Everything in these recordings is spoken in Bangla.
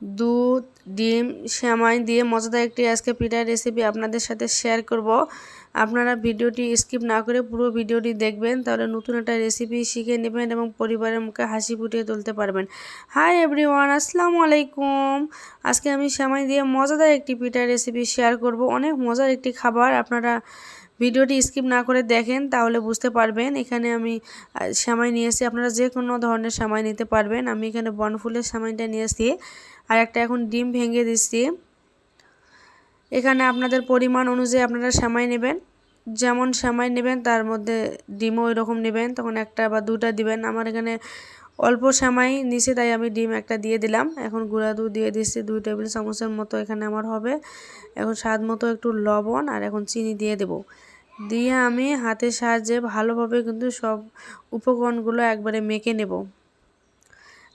দুধ, ডিম শ্যামাই দিয়ে মজাদার একটি আজকে পিঠার রেসিপি আপনাদের সাথে শেয়ার করব। আপনারা ভিডিওটি স্কিপ না করে পুরো ভিডিওটি দেখবেন, তাহলে নতুন একটা রেসিপি শিখে নেবেন এবং পরিবারের মুখে হাসি ফুটিয়ে তুলতে পারবেন। হাই এভরিওয়ান আসসালামু আলাইকুম। আজকে আমি শ্যামাই দিয়ে মজাদার একটি পিঠার রেসিপি শেয়ার করব। অনেক মজার একটি খাবার আপনারা ভিডিওটি স্কিপ না করে দেখেন তাহলে বুঝতে পারবেন। এখানে আমি সামাই নিয়েছি আপনারা যে কোনো ধরনের সামাই নিতে পারবেন। আমি এখানে বনফুলের সামাইটা নিয়েছি আর একটা এখন ডিম ভেঙে দিচ্ছি। এখানে আপনাদের পরিমাণ অনুযায়ী আপনারা সামাই নেবেন। যেমন সামাই নেবেন, তার মধ্যে ডিমও ওই রকম নেবেন। তখন একটা বা দুটা দিবেন। আমার এখানে অল্প সময় নিচে তাই আমি ডিম একটা দিয়ে দিলাম। এখন গুঁড়া দুধ দিয়ে দিচ্ছি দুই টেবিল চামচের মতো এখানে আমার হবে। এখন স্বাদ মতো একটু লবণ আর এখন চিনি দিয়ে দেব। দিয়ে আমি হাতের সাহায্যে ভালোভাবে কিন্তু সব উপকরণগুলো একবারে মেখে নেব।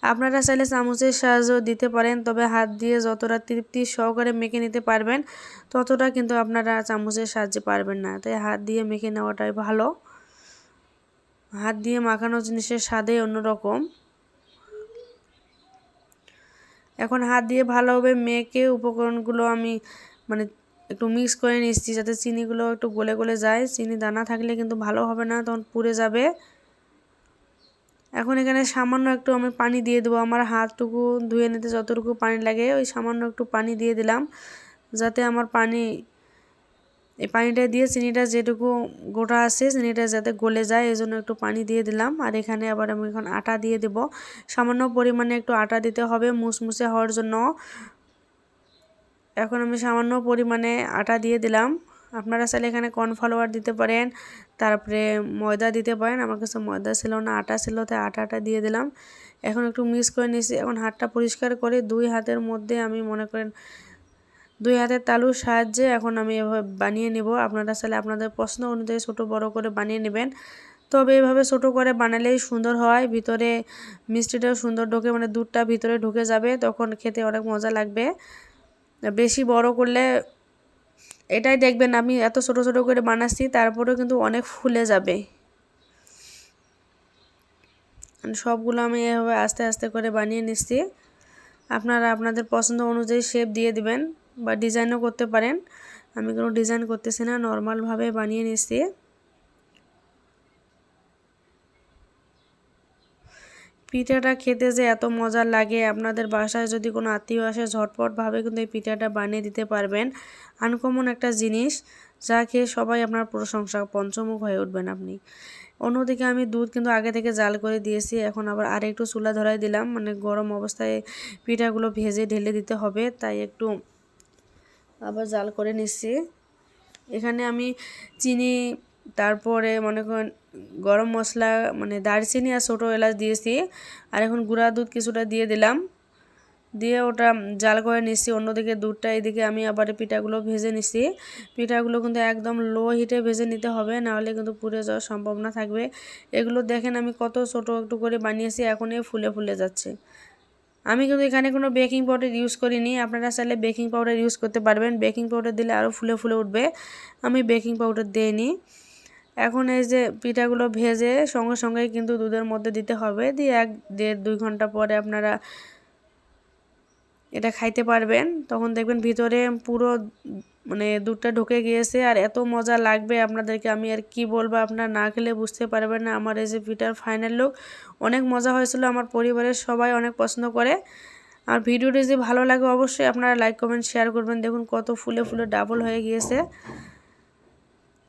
আপনারা চাইলে চামচের সাহায্য দিতে পারেন, তবে হাত দিয়ে যতটা তৃপ্তি সহকারে মেখে নিতে পারবেন, ততটা কিন্তু আপনারা চামচের সাহায্যে পারবেন না। তাই হাত দিয়ে মেখে নেওয়াটাই ভালো। হাত দিয়ে মাখানো জিনিসের স্বাদে অন্যরকম। এখন হাত দিয়ে ভালোভাবে মেখে উপকরণগুলো আমি মানে একটু মিক্স করে নিচ্ছি যাতে চিনিগুলো একটু গলে গলে যায়। চিনি দানা থাকলে কিন্তু ভালো হবে না, তখন পুড়ে যাবে। এখন এখানে সামান্য একটু আমি পানি দিয়ে দেবো। আমার হাতটুকু ধুয়ে নিতে যতটুকু পানি লাগে, ওই সামান্য একটু পানি দিয়ে দিলাম। যাতে আমার পানি এই পানিটা দিয়ে চিনিটা যেটুকু গোটা আছে, চিনিটা যাতে গলে যায় এই জন্য একটু পানি দিয়ে দিলাম। আর এখানে আবার আমি এখন আটা দিয়ে দেব। সামান্য পরিমাণে একটু আটা দিতে হবে মুসমুসে হওয়ার জন্য। এখন আমি সামান্য পরিমাণে আটা দিয়ে দিলাম। আপনারা চাইলে এখানে কর্নফ্লাওয়ার দিতে পারেন, তারপরে ময়দা দিতে পারেন। আমার কাছে ময়দা ছিল না, আটা ছিল, তাই আটাটা দিয়ে দিলাম। এখন একটু মিক্স করে নিয়েছি। এখন হাতটা পরিষ্কার করে দুই হাতের মধ্যে আমি মনে করেন দুই হাতের তালুর সাহায্যে এখন আমি এভাবে বানিয়ে নেব। আপনারা চাইলে আপনাদের পছন্দ অনুযায়ী ছোটো বড় করে বানিয়ে নেবেন। তবে এভাবে ছোটো করে বানালেই সুন্দর হয়। ভিতরে মিষ্টিটাও সুন্দর ঢোকে মানে দুধটা ভিতরে ঢুকে যাবে, তখন খেতে অনেক মজা লাগবে। বেশি বড় করলে এটাই দেখবেন, আমি এত ছোট ছোট করে বানাচ্ছি, তারপরেও কিন্তু অনেক ফুলে যাবে। সবগুলো আমি এভাবে আস্তে আস্তে করে বানিয়ে নিচ্ছি। আপনারা আপনাদের পছন্দ অনুযায়ী শেপ দিয়ে দিবেন। বা ডিজাইনও করতে পারেন। আমি কোনো ডিজাইন করতেছি না, নর্মালভাবে বানিয়ে নিচ্ছি পিঠাটা খেতে যে এত মজার লাগে, আপনাদের বাসায় যদি কোনো আত্মীয় আসে, ঝটপটভাবে কিন্তু এই পিঠাটা বানিয়ে দিতে পারবেন। আনকমন একটা জিনিস, যা খেয়ে সবাই আপনার প্রশংসা, পঞ্চমুখ হয়ে উঠবেন আপনি। অন্যদিকে আমি দুধ কিন্তু আগে থেকে জাল করে দিয়েছি, এখন আবার আর একটু চুলা ধরাই দিলাম। মানে গরম অবস্থায় পিঠাগুলো ভেজে ঢেলে দিতে হবে, তাই একটু আবার জাল করে নিচ্ছি। এখানে আমি চিনি, তারপরে মনে করেন গরম মশলা মানে দারচিনি আর ছোটো এলাচ দিয়েছি। আর এখন গুঁড়া দুধ কিছুটা দিয়ে দিলাম। দিয়ে ওটা জাল করে নিচ্ছি, অন্যদিকে দুধটা এদিকে আমি আবার পিঠাগুলো ভেজে নিচ্ছি। পিঠাগুলো কিন্তু একদম লো হিটে ভেজে নিতে হবে, নাহলে কিন্তু পুড়ে যাওয়ার সম্ভাবনা থাকবে। এগুলো দেখেন আমি কত ছোটো একটু করে বানিয়েছি, এখন এ ফুলে ফুলে যাচ্ছে। আমি কিন্তু এখানে কোনো বেকিং পাউডার ইউজ করিনি। আপনারা চাইলে বেকিং পাউডার ইউজ করতে পারবেন। বেকিং পাউডার দিলে আরও ফুলে ফুলে উঠবে। আমি বেকিং পাউডার দিইনি। এখন এই যে পিঠাগুলো ভেজে সঙ্গে সঙ্গেই কিন্তু দুধের মধ্যে দিতে হবে। দিয়ে এক, দেড়, দুই ঘণ্টা পরে আপনারা এটা খাইতে পারবেন। তখন দেখবেন ভিতরে পুরো মানে দুধটা ঢুকে গিয়েছে আর এত মজা লাগবে আপনাদেরকে, আমি আর কি বলব, আপনারা না খেলে বুঝতে পারবেন না। আমার এই যে পিঠার ফাইনাল লুক অনেক মজা হয়েছিল, আমার পরিবারের সবাই অনেক পছন্দ করে। আর ভিডিওটি যদি ভালো লাগে, অবশ্যই আপনারা লাইক কমেন্ট শেয়ার করবেন। দেখুন কত ফুলে ফুলে ডাবল হয়ে গিয়েছে।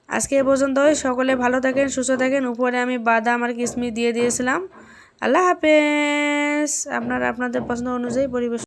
আজকে এ পর্যন্তই, সকলে ভালো থাকেন, সুস্থ থাকেন। উপরে আমি বাদাম আর কিশমিশ দিয়ে দিয়েছিলাম। আল্লাহ হাফেজ। আপনারা আপনাদের পছন্দ অনুযায়ী পরিবেশ